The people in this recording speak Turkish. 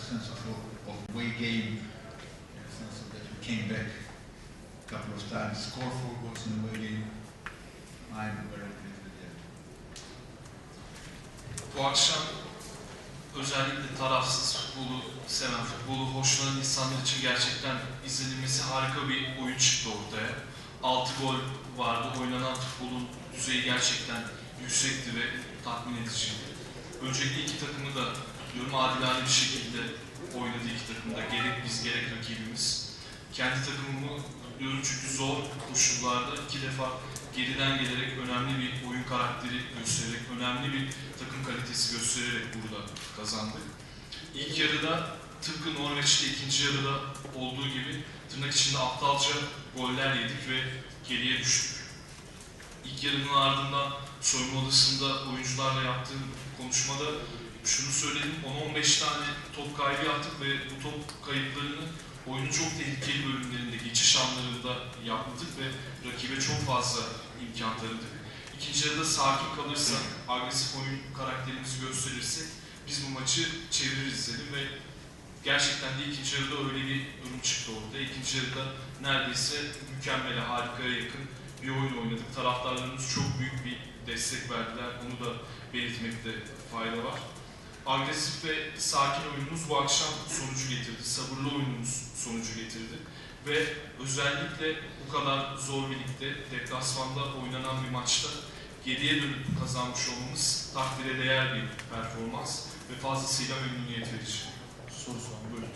sense of, of away game, in a sense that we came back a couple of times, score four goals in the away game. I'm very pleased with that. Bu akşam özellikle tarafsız futbolu seven, futbolu hoşlanan insanlar için gerçekten izlenilmesi harika bir oyun çıktı ortaya. 6 gol vardı. Oynanan futbolun düzeyi gerçekten yüksekti ve tatmin ediciydi. Öncelikle iki takımı da diyorum adilane bir şekilde Kendi takımımı diyorum çünkü zor koşullarda iki defa geriden gelerek önemli bir oyun karakteri göstererek, önemli bir takım kalitesi göstererek burada kazandık. İlk yarıda tıpkı Norveç'te ikinci yarıda olduğu gibi tırnak içinde aptalca goller yedik ve geriye düştük. İlk yarının ardından soyunma odasında oyuncularla yaptığım konuşmada şunu söyledim, 10-15 tane top kaybı yaptık ve bu top kayıplarını oyunun çok tehlikeli bölümlerinde, geçiş anlarında yaptık ve rakibe çok fazla imkan tanıdık. İkinci yarıda sakin kalırsak, agresif oyun karakterimizi gösterirsek biz bu maçı çeviririz dedim ve gerçekten de ikinci yarıda öyle bir durum çıktı ortaya. İkinci yarıda neredeyse mükemmele, harikaya yakın bir oyun oynadık. Taraftarlarımız çok büyük bir destek verdiler. Bunu da belirtmekte fayda var. Agresif ve sakin oyunumuz bu akşam sonucu getirdi. Sabırlı oyunumuz sonucu getirdi. Ve özellikle bu kadar zor bir ligde, deplasmanda oynanan bir maçta geriye dönüp kazanmış olmamız takdire değer bir performans ve fazlasıyla memnuniyet verici. Soru soran buyurun.